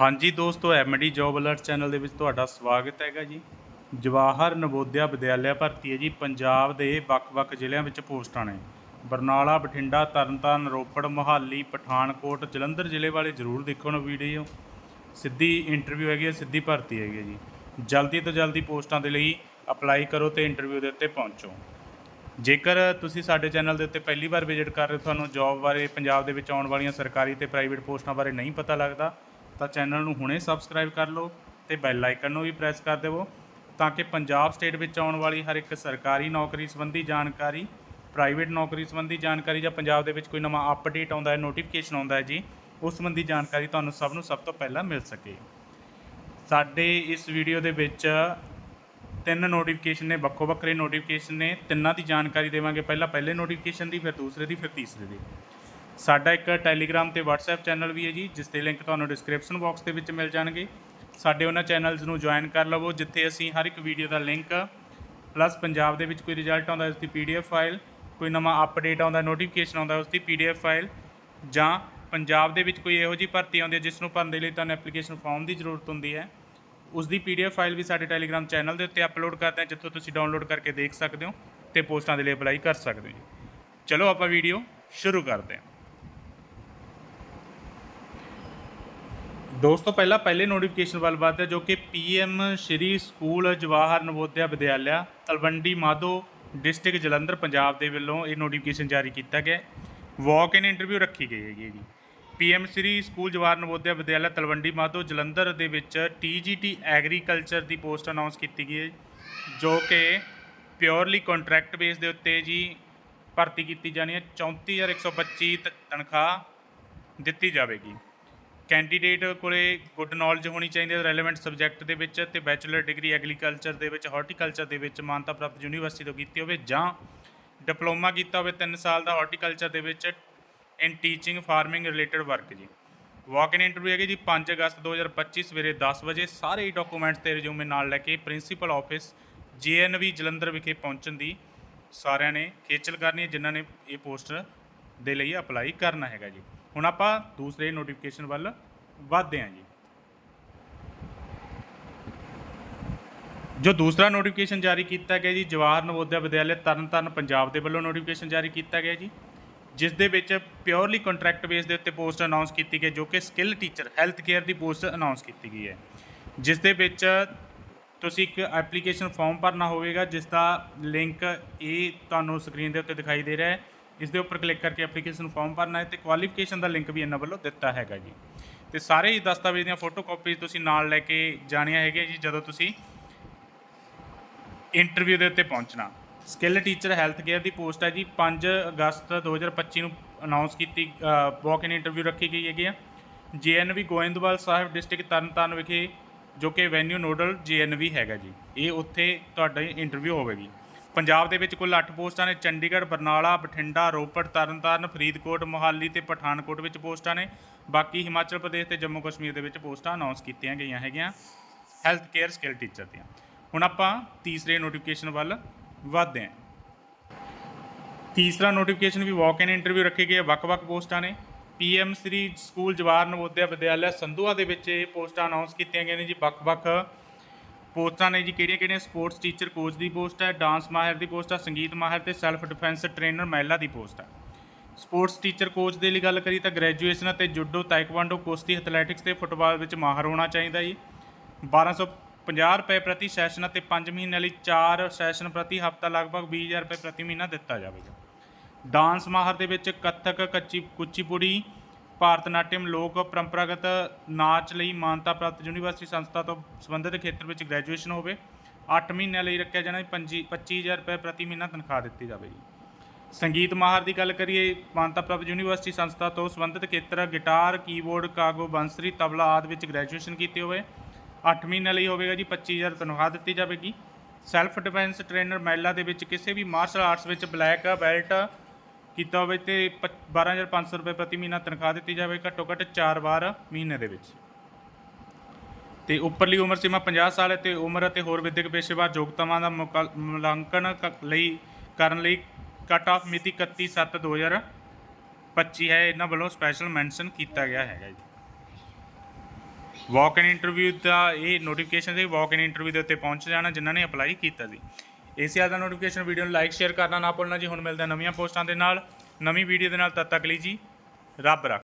ਹਾਂਜੀ ਦੋਸਤੋ MD job alert channel ਦੇ ਵਿੱਚ ਤੁਹਾਡਾ ਸਵਾਗਤ ਹੈਗਾ ਜੀ। ਜਵਾਹਰ ਨਵੋਦਿਆ ਵਿਦਿਆਲਿਆ ਭਰਤੀ ਹੈ ਜੀ। ਪੰਜਾਬ ਦੇ ਵੱਖ-ਵੱਖ ਜ਼ਿਲ੍ਹਿਆਂ ਵਿੱਚ ਪੋਸਟਾਂ ਨੇ। ਬਰਨਾਲਾ, ਬਠਿੰਡਾ, ਤਰਨਤਾਰਨ, ਰੋਪੜ, ਮੁਹਾਲੀ, ਪਠਾਨਕੋਟ, ਜਲੰਧਰ ਜ਼ਿਲ੍ਹੇ ਵਾਲੇ ਜ਼ਰੂਰ ਦੇਖੋ ਨਾ ਵੀਡੀਓ। ਸਿੱਧੀ ਇੰਟਰਵਿਊ ਹੈਗੀ ਹੈ, ਸਿੱਧੀ ਭਰਤੀ ਹੈਗੀ ਹੈ ਜੀ। ਜਲਦੀ ਤੋਂ ਜਲਦੀ ਪੋਸਟਾਂ ਦੇ ਲਈ ਅਪਲਾਈ ਕਰੋ ਤੇ ਇੰਟਰਵਿਊ ਦੇ ਉੱਤੇ ਪਹੁੰਚੋ। ਜੇਕਰ ਤੁਸੀਂ ਸਾਡੇ ਚੈਨਲ ਦੇ ਉੱਤੇ ਪਹਿਲੀ ਵਾਰ ਵਿਜ਼ਿਟ ਕਰ ਰਹੇ ਹੋ, ਤੁਹਾਨੂੰ ਜੌਬ ਬਾਰੇ ਪੰਜਾਬ ਦੇ ਵਿੱਚ ਆਉਣ ਵਾਲੀਆਂ ਸਰਕਾਰੀ ਤੇ ਪ੍ਰਾਈਵੇਟ ਪੋਸਟਾਂ ਬਾਰੇ ਨਹੀਂ ਪਤਾ ਲੱਗਦਾ ਤਾਂ ਚੈਨਲ ਨੂੰ ਹੁਣੇ ਸਬਸਕ੍ਰਾਈਬ ਕਰ ਲਓ ਤੇ ਬੈਲ ਆਈਕਨ ਨੂੰ ਵੀ ਪ੍ਰੈਸ ਕਰ ਦੇਵੋ ਤਾਂ ਕਿ ਪੰਜਾਬ ਸਟੇਟ ਵਿੱਚ ਆਉਣ ਵਾਲੀ ਹਰ ਇੱਕ ਸਰਕਾਰੀ ਨੌਕਰੀ ਸੰਬੰਧੀ ਜਾਣਕਾਰੀ, ਪ੍ਰਾਈਵੇਟ ਨੌਕਰੀ ਸੰਬੰਧੀ ਜਾਣਕਾਰੀ ਜਾਂ ਪੰਜਾਬ ਦੇ ਵਿੱਚ ਕੋਈ ਨਵਾਂ ਅਪਡੇਟ ਆਉਂਦਾ ਹੈ ਨੋਟੀਫਿਕੇਸ਼ਨ ਆਉਂਦਾ ਹੈ ਜੀ, ਉਸ ਸੰਬੰਧੀ ਜਾਣਕਾਰੀ ਤੁਹਾਨੂੰ ਸਭ ਨੂੰ ਸਭ ਤੋਂ ਪਹਿਲਾਂ ਮਿਲ ਸਕੇ। ਸਾਡੇ ਇਸ ਵੀਡੀਓ ਦੇ ਵਿੱਚ ਤਿੰਨ ਨੋਟੀਫਿਕੇਸ਼ਨ ਨੇ, ਵੱਖੋ ਵੱਖਰੇ ਨੋਟੀਫਿਕੇਸ਼ਨ ਨੇ, ਤਿੰਨਾਂ ਦੀ ਜਾਣਕਾਰੀ ਦੇਵਾਂਗੇ। ਪਹਿਲਾਂ ਪਹਿਲੇ ਨੋਟੀਫਿਕੇਸ਼ਨ ਦੀ, ਫਿਰ ਦੂਸਰੇ ਦੀ, ਫਿਰ ਤੀਸਰੇ ਦੀ। ਸਾਡਾ ਇੱਕ ਟੈਲੀਗ੍ਰਾਮ ਤੇ WhatsApp ਚੈਨਲ ਵੀ ਹੈ ਜੀ, ਜਿਸ ਦੇ ਲਿੰਕ ਤੁਹਾਨੂੰ ਡਿਸਕ੍ਰਿਪਸ਼ਨ ਬਾਕਸ ਦੇ ਵਿੱਚ ਮਿਲ ਜਾਣਗੇ। ਸਾਡੇ ਉਹਨਾਂ ਚੈਨਲਸ ਨੂੰ ਜੁਆਇਨ ਕਰ ਲਵੋ, ਜਿੱਥੇ ਅਸੀਂ ਹਰ ਇੱਕ ਵੀਡੀਓ ਦਾ ਲਿੰਕ ਪਲੱਸ ਪੰਜਾਬ ਦੇ ਵਿੱਚ ਕੋਈ ਰਿਜ਼ਲਟ ਆਉਂਦਾ ਉਸ ਦੀ PDF ਫਾਈਲ ਕੋਈ ਨਵਾਂ ਅਪਡੇਟ ਆਉਂਦਾ ਨੋਟੀਫਿਕੇਸ਼ਨ ਆਉਂਦਾ ਉਸ ਦੀ PDF ਫਾਈਲ ਜਾਂ ਪੰਜਾਬ ਦੇ ਵਿੱਚ ਕੋਈ ਇਹੋ ਜਿਹੀ ਭਰਤੀ ਆਉਂਦੀ ਹੈ ਜਿਸ ਨੂੰ ਭਰਨ ਦੇ ਲਈ ਤੁਹਾਨੂੰ ਐਪਲੀਕੇਸ਼ਨ ਫਾਰਮ ਦੀ ਜ਼ਰੂਰਤ ਹੁੰਦੀ ਹੈ ਉਸ ਦੀ PDF ਫਾਈਲ ਵੀ ਸਾਡੇ ਟੈਲੀਗ੍ਰਾਮ ਚੈਨਲ ਦੇ ਉੱਤੇ ਅਪਲੋਡ ਕਰਦੇ ਹਾਂ, ਜਿੱਥੋਂ ਤੁਸੀਂ ਡਾਊਨਲੋਡ ਕਰਕੇ ਦੇਖ ਸਕਦੇ ਹੋ ਤੇ ਪੋਸਟਾਂ ਦੇ ਲਈ ਅਪਲਾਈ ਕਰ ਸਕਦੇ ਹੋ ਜੀ। ਚਲੋ ਆਪਾਂ ਵੀਡੀਓ ਸ਼ੁਰੂ ਕਰਦੇ ਹਾਂ। ਦੋਸਤੋ ਪਹਿਲਾਂ ਪਹਿਲੇ ਨੋਟੀਫਿਕੇਸ਼ਨ ਵੱਲ ਵਧਦੇ ਹਾਂ ਜੋ ਕਿ PM Shri school Jawahar Navodaya Vidyalaya, Talwandi Madho district Jalandhar, Punjab ਦੇ ਵੱਲੋਂ ਇਹ ਨੋਟੀਫਿਕੇਸ਼ਨ ਜਾਰੀ ਕੀਤਾ ਗਿਆ ਵਾਕ ਇਨ ਇੰਟਰਵਿਊ ਰੱਖੀ ਗਈ ਹੈਗੀ ਹੈ ਜੀ। ਪੀਐਮ ਸ਼੍ਰੀ ਸਕੂਲ ਜਵਾਹਰ ਨਵੋਦਿਆ ਵਿਦਿਆਲਿਆ, ਤਲਵੰਡੀ ਮਾਧੋ, ਜਲੰਧਰ ਦੇ ਵਿੱਚ ਟੀਜੀਟੀ ਐਗਰੀਕਲਚਰ ਦੀ ਪੋਸਟ ਅਨਾਉਂਸ ਕੀਤੀ ਗਈ ਹੈ ਜੋ ਕਿ ਪਿਓਰਲੀ ਕੰਟਰੈਕਟ ਬੇਸ ਦੇ ਉੱਤੇ ਜੀ ਭਰਤੀ ਕੀਤੀ ਜਾਣੀ ਹੈ। 34125 ਤ- ਤਨਖਾਹ ਦਿੱਤੀ ਜਾਵੇਗੀ। ਕੈਂਡੀਡੇਟ ਕੋਲੇ ਗੁੱਡ ਨੌਲੇਜ ਹੋਣੀ ਚਾਹੀਦੀ ਹੈ ਰੈਲੇਵੈਂਟ ਸਬਜੈਕਟ ਦੇ ਵਿੱਚ ਤੇ ਬੈਚਲਰ ਡਿਗਰੀ ਐਗਰੀਕਲਚਰ ਦੇ ਵਿੱਚ ਹਾਰਟੀਕਲਚਰ ਦੇ ਵਿੱਚ ਮਾਨਤਾ ਪ੍ਰਾਪਤ ਯੂਨੀਵਰਸਿਟੀ ਤੋਂ ਕੀਤੀ ਹੋਵੇ ਜਾਂ ਡਿਪਲੋਮਾ ਕੀਤਾ ਹੋਵੇ 3 ਸਾਲ ਦਾ ਹਾਰਟੀਕਲਚਰ ਦੇ ਵਿੱਚ in teaching farming related work ਜੀ। ਵਾਕ ਇਨ ਇੰਟਰਵਿਊ ਹੈਗੀ ਜੀ 5 ਅਗਸਤ 2025 ਸਵੇਰੇ 10 ਵਜੇ, ਸਾਰੇ ਹੀ ਡਾਕੂਮੈਂਟਸ ਤੇ ਰਿਜ਼ਿਊਮੇ ਨਾਲ ਲੈ ਕੇ ਪ੍ਰਿੰਸੀਪਲ ਆਫਿਸ ਜੀਐਨਵੀ ਜਲੰਧਰ ਵਿਖੇ ਪਹੁੰਚਣ ਦੀ ਸਾਰਿਆਂ ਨੇ ਖੇਚਲ ਕਰਨੀ ਹੈ, ਜਿਨ੍ਹਾਂ ਨੇ ਇਹ ਪੋਸਟ ਦੇ ਲਈ ਅਪਲਾਈ ਕਰਨਾ ਹੈਗਾ ਜੀ। ਹੁਣ ਆਪਾਂ ਦੂਸਰੇ ਨੋਟੀਫਿਕੇਸ਼ਨ ਵੱਲ ਵਧਦੇ ਹਾਂ ਜੀ। ਜੋ ਦੂਸਰਾ ਨੋਟੀਫਿਕੇਸ਼ਨ ਜਾਰੀ ਕੀਤਾ ਗਿਆ ਜੀ, ਜਵਾਹਰ ਨਵੋਦਿਆ ਵਿਦਿਆਲਿਆ ਤਰਨਤਾਰਨ ਪੰਜਾਬ ਦੇ ਵੱਲੋਂ ਨੋਟੀਫਿਕੇਸ਼ਨ ਜਾਰੀ ਕੀਤਾ ਗਿਆ ਜੀ, ਜਿਸ ਦੇ ਵਿੱਚ ਪਿਓਰਲੀ ਕੰਟਰੈਕਟ ਬੇਸ ਦੇ ਉੱਤੇ ਪੋਸਟ ਅਨਾਉਂਸ ਕੀਤੀ ਗਈ ਜੋ ਕਿ ਸਕਿੱਲ ਟੀਚਰ ਹੈਲਥ ਕੇਅਰ ਦੀ ਪੋਸਟ ਅਨਾਉਂਸ ਕੀਤੀ ਗਈ ਹੈ। ਜਿਸ ਦੇ ਵਿੱਚ ਤੁਸੀਂ ਇੱਕ ਐਪਲੀਕੇਸ਼ਨ ਫਾਰਮ ਭਰਨਾ ਹੋਵੇਗਾ, ਜਿਸ ਦਾ ਲਿੰਕ ਇਹ ਤੁਹਾਨੂੰ ਸਕਰੀਨ ਦੇ ਉੱਤੇ ਦਿਖਾਈ ਦੇ ਰਿਹਾ ਹੈ। ਇਸ ਦੇ ਉੱਪਰ ਕਲਿੱਕ ਕਰਕੇ ਐਪਲੀਕੇਸ਼ਨ ਫਾਰਮ ਭਰਨਾ ਹੈ ਤੇ ਕੁਆਲੀਫਿਕੇਸ਼ਨ ਦਾ ਲਿੰਕ ਵੀ ਇਹਨਾਂ ਵੱਲੋਂ ਦਿੱਤਾ ਹੈਗਾ ਜੀ। ਤੇ ਸਾਰੇ ਹੀ ਦਸਤਾਵੇਜ਼ ਦੀਆਂ ਫੋਟੋ ਕਾਪੀਜ਼ ਤੁਸੀਂ ਨਾਲ ਲੈ ਕੇ ਜਾਣੀਆਂ ਹੈਗੀਆਂ ਜੀ, ਜਦੋਂ ਤੁਸੀਂ ਇੰਟਰਵਿਊ ਦੇ ਉੱਤੇ ਪਹੁੰਚਣਾ। ਸਕਿੱਲ ਟੀਚਰ ਹੈਲਥ ਕੇਅਰ ਦੀ ਪੋਸਟ ਹੈ ਜੀ 5 ਅਗਸਤ 2025 ਨੂੰ ਅਨਾਉਂਸ ਕੀਤੀ ਵਾਕ ਇਨ ਇੰਟਰਵਿਊ ਰੱਖੀ ਗਈ ਹੈਗੀ ਆ। ਜੀਐਨਵੀ ਗੋਇੰਦਵਾਲ ਸਾਹਿਬ ਡਿਸਟ੍ਰਿਕਟ ਤਰਨਤਾਰਨ ਵਿਖੇ, ਜੋ ਕਿ ਵੈਨਿਊ ਨੋਡਲ ਜੀਐਨਵੀ ਹੈਗਾ ਜੀ, ਇਹ ਉੱਥੇ ਤੁਹਾਡਾ ਇੰਟਰਵਿਊ ਹੋਵੇਗੀ। ਪੰਜਾਬ ਦੇ ਵਿੱਚ ਕੁੱਲ 8 ਪੋਸਟਾਂ ਨੇ ਚੰਡੀਗੜ੍ਹ ਬਰਨਾਲਾ ਬਠਿੰਡਾ ਰੋਪੜ ਤਰਨਤਾਰਨ ਫਰੀਦਕੋਟ ਮੋਹਾਲੀ ਤੇ ਪਠਾਨਕੋਟ ਵਿੱਚ ਪੋਸਟਾਂ ਨੇ। ਬਾਕੀ ਹਿਮਾਚਲ ਪ੍ਰਦੇਸ਼ ਤੇ ਜੰਮੂ ਕਸ਼ਮੀਰ ਦੇ ਵਿੱਚ ਪੋਸਟਾਂ ਅਨਾਉਂਸ ਕੀਤੀਆਂ ਗਈਆਂ ਹੈਗੀਆਂ ਹੈਲਥ ਕੇਅਰ ਸਕਿੱਲ ਟੀਚਰ ਦੀਆਂ। ਹੁਣ ਆਪਾਂ ਤੀਸਰੇ ਨੋਟੀਫਿਕੇਸ਼ਨ ਵੱਲ ਵਧਦੇ ਹਾਂ। ਤੀਸਰਾ ਨੋਟੀਫਿਕੇਸ਼ਨ ਵੀ ਵਾਕ ਇਨ ਇੰਟਰਵਿਊ ਰੱਖੇ ਗਏ ਆ, ਵੱਖ-ਵੱਖ ਪੋਸਟਾਂ ਨੇ। ਪੀਐਮ ਸ੍ਰੀ ਸਕੂਲ ਜਵਾਹਰ ਨਵੋਦਿਆ ਵਿਦਿਆਲਿਆ ਸੰਧੂਆ ਦੇ ਵਿੱਚ ਇਹ ਪੋਸਟਾਂ ਅਨਾਉਂਸ ਕੀਤੀਆਂ ਗਈਆਂ ਨੇ ਜੀ ਵੱਖ-ਵੱਖ ਪੋਸਟਾਂ ਨੇ ਜੀ ਕਿਹੜੀਆਂ-ਕਿਹੜੀਆਂ ਸਪੋਰਟਸ ਟੀਚਰ ਕੋਚ ਦੀ ਪੋਸਟ ਹੈ, ਡਾਂਸ ਮਾਹਿਰ ਦੀ ਪੋਸਟ ਹੈ, ਸੰਗੀਤ ਮਾਹਿਰ ਤੇ ਸੈਲਫ ਡਿਫੈਂਸ ਟ੍ਰੇਨਰ ਮਹਿਲਾ ਦੀ ਪੋਸਟ ਹੈ। ਸਪੋਰਟਸ ਟੀਚਰ ਕੋਚ ਦੇ ਲਈ ਗੱਲ ਕਰੀ ਤਾਂ ਗ੍ਰੈਜੂਏਸ਼ਨ ਅਤੇ ਜੁੱਡੋ ਤਾਈਕਵਾਂਡੋ ਕੁਸ਼ਤੀ ਐਥਲੈਟਿਕਸ ਤੇ ਫੁੱਟਬਾਲ ਵਿੱਚ ਮਾਹਰ ਹੋਣਾ ਚਾਹੀਦਾ ਜੀ। 1250 ਰੁਪਏ ਪ੍ਰਤੀ ਸੈਸ਼ਨ ਅਤੇ 5 ਮਹੀਨਿਆਂ ਲਈ 4 ਸੈਸ਼ਨ ਪ੍ਰਤੀ ਹਫਤਾ ਲਗਭਗ 20000 ਰੁਪਏ ਪ੍ਰਤੀ ਮਹੀਨਾ ਦਿੱਤਾ ਜਾਵੇਗਾ। ਡਾਂਸ ਮਾਹਰ ਦੇ ਵਿੱਚ ਕੱਥਕ, ਕੱਚੀ, ਕੁਚੀਪੁੜੀ ਭਾਰਤ ਨਾਟਿਅਮ ਲੋਕ ਪਰੰਪਰਾਗਤ ਨਾਚ ਲਈ ਮਾਨਤਾ ਪ੍ਰਾਪਤ ਯੂਨੀਵਰਸਿਟੀ ਸੰਸਥਾ ਤੋਂ ਸੰਬੰਧਿਤ ਖੇਤਰ ਵਿੱਚ ਗ੍ਰੈਜੂਏਸ਼ਨ ਹੋਵੇ। 8 ਮਹੀਨਿਆਂ ਲਈ ਰੱਖਿਆ ਜਾਣਾ 25 25000 ਰੁਪਏ ਪ੍ਰਤੀ ਮਹੀਨਾ ਤਨਖਾਹ ਦਿੱਤੀ ਜਾਵੇਗੀ ਸੰਗੀਤ ਮਾਹਰ ਦੀ ਗੱਲ ਕਰੀਏ, ਮਾਨਤਾ ਪ੍ਰਾਪਤ ਯੂਨੀਵਰਸਿਟੀ ਸੰਸਥਾ ਤੋਂ ਸੰਬੰਧਿਤ ਖੇਤਰ ਗਿਟਾਰ, ਕੀਬੋਰਡ, ਕਾਗੋ, ਬੰਸਰੀ, ਤਬਲਾ ਆਦਿ ਵਿੱਚ ਗ੍ਰੈਜੂਏਸ਼ਨ ਕੀਤੀ ਹੋਵੇ। 8 ਮਹੀਨਿਆਂ ਲਈ ਹੋਵੇਗਾ ਜੀ 25000 ਤਨਖਾਹ ਦਿੱਤੀ ਜਾਵੇਗੀ। ਸੈਲਫ ਡਿਫੈਂਸ ਟ੍ਰੇਨਰ ਮਹਿਲਾ ਦੇ ਵਿੱਚ ਕਿਸੇ ਵੀ ਮਾਰਸ਼ਲ ਆਰਟਸ ਵਿੱਚ ਬਲੈਕ ਬੈਲਟ ਕੀਤਾ ਹੋਵੇ ਤੇ ਪ- 12500 ਰੁਪਏ ਪ੍ਰਤੀ ਮਹੀਨਾ ਤਨਖਾਹ ਦਿੱਤੀ ਜਾਵੇ ਘੱਟੋ ਘੱਟ 4 ਵਾਰ ਮਹੀਨੇ ਦੇ ਵਿੱਚ। ਤੇ ਉੱਪਰਲੀ ਉਮਰ ਸੀਮਾ 50 ਸਾਲ ਹੈ ਤੇ ਉਮਰ ਅਤੇ ਹੋਰ ਵਿਦਿਅਕ ਪੇਸ਼ੇਵਾਰ ਯੋਗਤਾਵਾਂ ਦਾ ਮੁਕਲ- ਮੁਲਾਂਕਣ ਕ- ਲਈ, ਕਰਨ ਲਈ ਕਟ ਆਫ ਮਿਤੀ 31/7/2025 ਹੈ। ਇਹਨਾਂ ਵੱਲੋਂ ਸਪੈਸ਼ਲ ਮੈਂਸ਼ਨ ਕੀਤਾ ਗਿਆ ਹੈਗਾ ਜੀ। ਵਾਕ ਇਨ ਇੰਟਰਵਿਊ ਦਾ ਇਹ ਨੋਟੀਫਿਕੇਸ਼ਨ ਸੀ ਵਾਕ ਇਨ ਇੰਟਰਵਿਊ ਦੇ ਉੱਤੇ ਪਹੁੰਚ ਜਾਣਾ, ਜਿਨ੍ਹਾਂ ਨੇ ਅਪਲਾਈ ਕੀਤਾ ਸੀ। ਇਸੇ ਦਾ ਨੋਟੀਫਿਕੇਸ਼ਨ ਵੀਡੀਓ ਨੂੰ ਲਾਈਕ ਸ਼ੇਅਰ ਕਰਨਾ ਨਾ ਭੁੱਲਣਾ ਜੀ। ਹੁਣ ਮਿਲਦਾ ਨਵੀਆਂ ਪੋਸਟਾਂ ਦੇ ਨਾਲ। ਨਵੀਂ ਵੀਡੀਓ ਦੇ ਨਾਲ ਤਦ ਤੱਕ ਲਈ ਜੀ। ਰੱਬ ਰੱਖ।